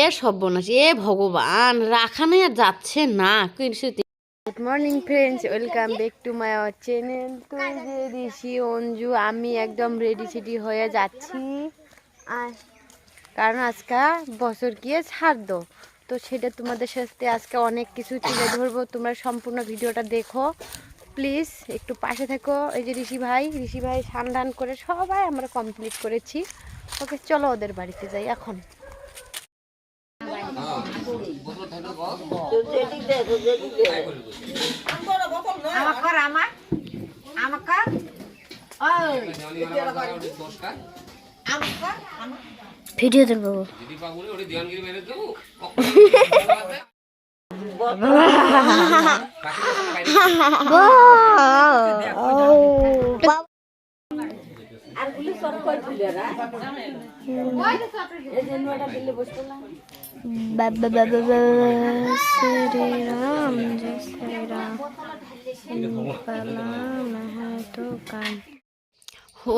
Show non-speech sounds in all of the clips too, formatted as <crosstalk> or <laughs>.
এ সর্বনাশ, এ ভগবান রাখানে যাচ্ছে না good morning friends welcome back to my our channel তো যে ঋষি, অঞ্জু, আমি একদম রেডি সেডি হয়ে যাচ্ছি। আর কারণ আজকে বছর গিয়ে ছাড় তো সেটা তোমাদের সাথে আজকে অনেক কিছু তুলে ধরবো। তোমরা সম্পূর্ণ ভিডিওটা দেখো। প্লিজ একটু পাশে থেকো। এই যে ঋষি ভাই ঋষি ভাই সান্ধান করে সবাই আমরা কমপ্লিট করেছি। ওকে চলো ওদের বাড়িতে যাই, এখন। আমাকার আমার আমাকার ওই। আমাকার ভিডিও দেখব। <laughs> আর গুলি সব কই দিলে রা। এই যে নয়টা দিলে বসতো না। শ্রী রাম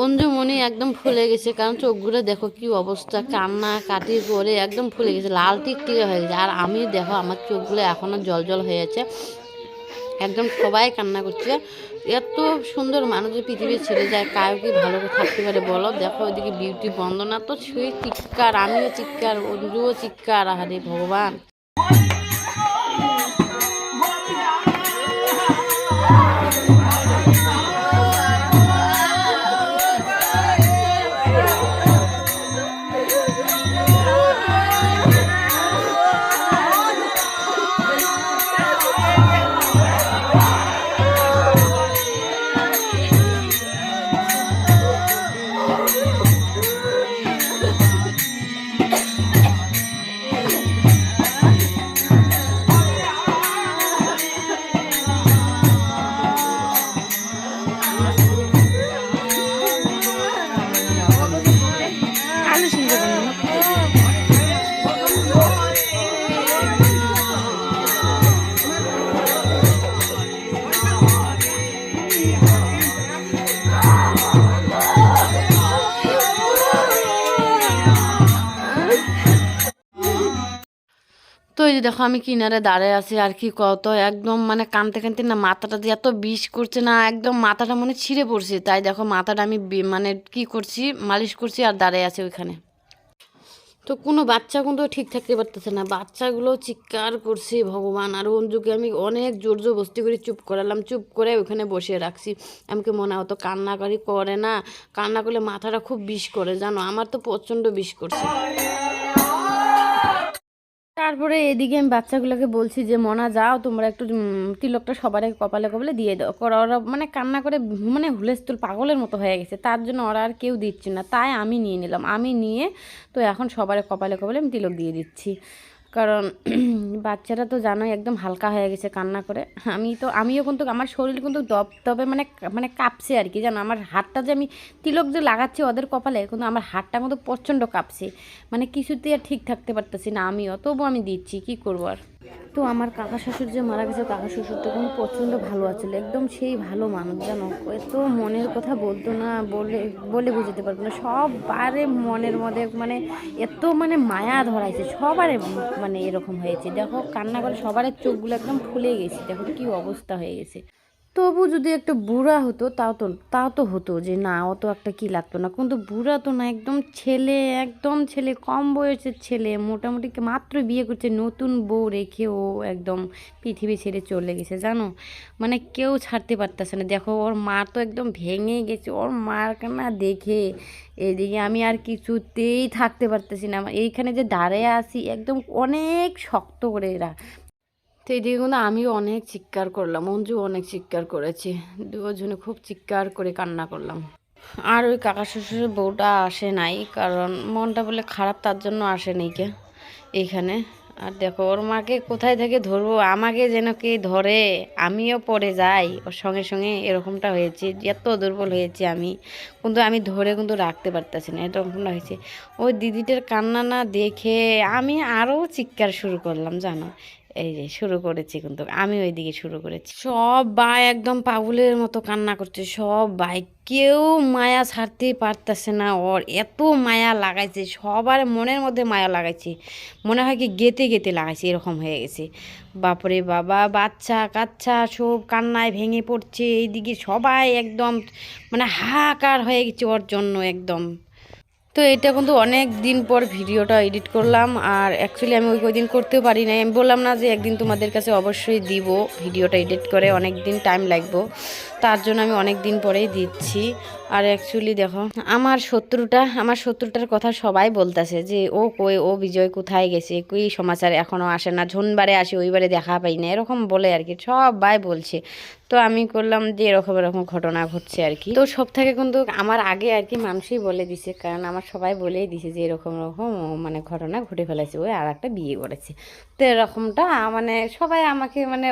অঞ্জুমণি একদম ফুলে গেছে, কারণ চোখগুলো দেখো কি অবস্থা, কান্না কাটি করে একদম ফুলে গেছে, লাল টিকটিকে হয়ে গেছে। আর আমি দেখো, আমার চোখগুলো এখনও জল জল হয়েছে একদম সবাই কান্না করছে। এত সুন্দর মানুষের পৃথিবী ছেড়ে যায় কাউ কি ভালো করে থাকতে পারে বলো? দেখো ওইদিকে বিউটি বন্দনা তো সেই চিৎকার, আমিও চিৎকার, অঞ্জুও চিৎকার, আহারে ভগবান। এই যে দেখো আমি কিনারে দাঁড়ায় আছি, আর কি কত একদম মানে কানতে কানতে না মাথাটা দিয়ে এত বিষ করছে না, একদম মাথাটা মনে ছিঁড়ে পড়ছে। তাই দেখো মাথাটা আমি মানে কি করছি, মালিশ করছি আর দাঁড়ায় আছে ওইখানে। তো কোনো বাচ্চা কিন্তু ঠিক থাকতে পারতেছে না, বাচ্চাগুলো চিৎকার করছে ভগবান। আর অঞ্জুকে আমি অনেক জোর জোর বস্তি করে চুপ করালাম, চুপ করে ওখানে বসে রাখছি। আমাকে মনে হতো কান্নাকারি করে না, কান্না করলে মাথাটা খুব বিষ করে, জানো? আমার তো প্রচণ্ড বিষ করছে। তারপরে এদিকে আমি বাচ্চাগুলোকে বলছি যে, মনা, যাও, তোমরা একটু তিলকটা সবার কপালে কপালে দিয়ে দাও। করা ওরা মানে কান্না করে মানে হুলেস্তুল পাগলের মতো হয়ে গেছে। তার জন্য ওরা আর কেউ দিচ্ছে না। তাই আমি নিয়ে নিলাম। আমি নিয়ে তো এখন সবার কপালে কপালে আমি তিলক দিয়ে দিচ্ছি। কারণ বাচ্চারা তো জানোই একদম হালকা হয়ে গেছে কান্না করে। আমি তো, আমিও কিন্তু আমার শরীর কিন্তু দপ দপে মানে মানে কাঁপছে আর কি, জানো? আমার হাতটা যে আমি তিলক যে লাগাচ্ছি ওদের কপালে, কিন্তু আমার হাতটা কিন্তু প্রচণ্ড কাঁপছে। মানে কিছুতেই আর ঠিক থাকতে পারতেছি না আমিও তবু আমি দিচ্ছি, কি করব আর? তো আমার কাকা শ্বশুর যে মারা গেছে, কাকা শ্বশুর কিন্তু প্রচণ্ড ভালো আছিল, একদম সেই ভালো মানুষ, জানো? এত মনের কথা বলতো না, বলে বলে বুঝতে পারব না, সবারে মনের মধ্যে মানে এত মানে মায়া ধরাইছে, সবারে মানে এরকম হয়েছে। দেখো কান্না করে সবার চোখগুলো একদম ফুলে গেছে। দেখো কি অবস্থা হয়ে গেছে। তবু যদি একটা বুড়া হতো, তাও তো তাও তো হতো যে না, অত একটা কি লাগতো না। কিন্তু বুড়া তো না, একদম ছেলে একদম ছেলে, কম বয়সের ছেলে, মোটামুটি মাত্র বিয়ে করছে, নতুন বউ রেখে ও একদম পৃথিবী ছেড়ে চলে গেছে, জানো? মানে কেউ ছাড়তে পারতেছে না। দেখো, ওর মা তো একদম ভেঙে গেছে, ওর মার না দেখে এদিকে আমি আর কিছুতেই থাকতে পারতেছি না। এইখানে যে দাঁড়িয়ে আছি, একদম অনেক শক্ত করে এরা। তো এদিকে কিন্তু আমিও অনেক চিৎকার করলাম অঞ্জু অনেক চিৎকার করেছে। দুজনে খুব চিৎকার করে কান্না করলাম। আর ওই কাকা শ্বশুরের বউটা আসে নাই, কারণ মনটা বলে খারাপ তার জন্য আসে নাই কে এইখানে। আর দেখো, ওর মাকে কোথায় থেকে ধরবো, আমাকে যেন কে ধরে, আমিও পড়ে যাই। ওর সঙ্গে সঙ্গে এরকমটা হয়েছে, এত দুর্বল হয়েছে আমি, কিন্তু আমি ধরে কিন্তু রাখতে পারতেছি না, এরকমটা হয়েছে। ওই দিদিটার কান্না না দেখে আমি আরও চিৎকার শুরু করলাম, জানো? এই যে শুরু করেছি কিন্তু, আমি ওইদিকে শুরু করেছি। সব ভাই একদম পাগলের মতো কান্না করছে, সব ভাই। কেউ মায়া ছাড়তেই পারতেছে না, ওর এত মায়া লাগাইছে, সবার মনের মধ্যে মায়া লাগাইছে। মনে হয় কি গেতে গেতে লাগাইছে, এরকম হয়ে গেছে। বাপরে বাবা, বাচ্চা কাচ্চা সব কান্নায় ভেঙে পড়ছে, এইদিকে সবাই একদম মানে হাহাকার হয়ে গেছে ওর জন্য একদম। তো এটা কিন্তু অনেক দিন পর ভিডিওটা এডিট করলাম আর অ্যাকচুয়ালি আমি ওই কদিন দিন করতেও পারি নাই। আমি বললাম না যে একদিন তোমাদের কাছে অবশ্যই দিব, ভিডিওটা এডিট করে অনেক দিন টাইম লাগবো। তার জন্য আমি অনেক দিন পরেই দিচ্ছি। আর অ্যাকচুয়ালি দেখো, আমার শত্রুটা, আমার শত্রুটার কথা সবাই বলতেছে যে, ও কই, ও বিজয় কোথায় গেছে? কই সমাচার এখনও আসে না? ঝুনবারে আসে ওইবারে দেখা পাই না? এরকম বলে আর কি, সবাই বলছে। তো আমি করলাম যে, এরকম এরকম ঘটনা ঘটছে আর কি। তো সব থেকে কিন্তু আমার আগে আর কি মানুষই বলে দিছে, কারণ আমার সবাই বলেই দিছে যে, এরকম এরকম মানে ঘটনা ঘটে ফেলেছে, ওই আর একটা বিয়ে করেছে। তো এরকমটা মানে সবাই আমাকে মানে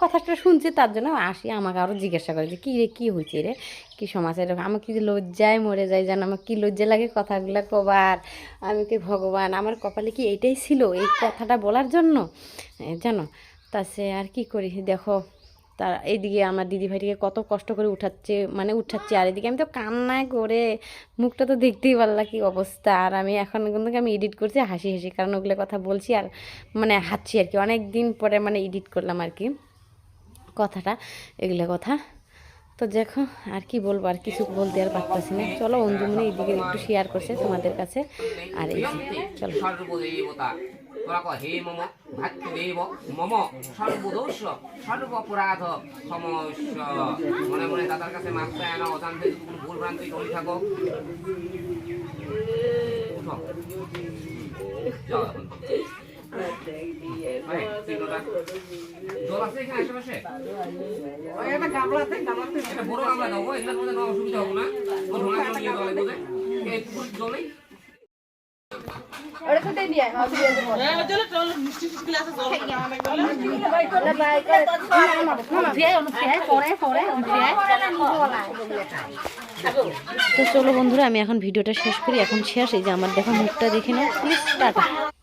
কথাটা শুনছে, তার জন্য আসি, আমাকে আরও জিজ্ঞাসা করে। যে কী রে, কী হয়েছে রে? কী এরকম? আমার কি লজ্জায় মরে যায় জানো? আমার কি লজ্জা লাগে কথাগুলো কবার? আমি কি ভগবান? আমার কপালে কি এটাই ছিল এই কথাটা বলার জন্য? জানো? তা সে আর কি করি? দেখো তার এইদিকে আমার দিদি ভাইটিকে কত কষ্ট করে উঠাচ্ছে মানে উঠাচ্ছে। আর এদিকে আমি তো কান্নায় করে মুখটা তো দেখতেই পারলা কি অবস্থা। আর আমি এখন কিন্তু আমি এডিট করছি, হাসি হাসি কারণ ওগুলো কথা বলছি আর মানে হাসছি আর কি। অনেক দিন পরে মানে এডিট করলাম আর কি কথাটা, এগুলো কথা। তো দেখো আর কি বলব আর কিছু বলতে আর পারতেছি না। চলো অঞ্জুমনি এইদিকে একটু শেয়ার করছে তোমাদের কাছে। আর এই চলো। হে মম ভাতৃদেব মম সর্বদোষ সর্বপরাধ সমস্য মনে মনে দাদার কাছে চায় না অজান্তে ভুল ভ্রান্তি করে থাকো উঠো। তো চলো বন্ধুরা, আমি এখন ভিডিওটা শেষ করি। এখন শেষ, এই যে আমার দেখো মুখটা দেখে নাও, প্লিজ, টাটা।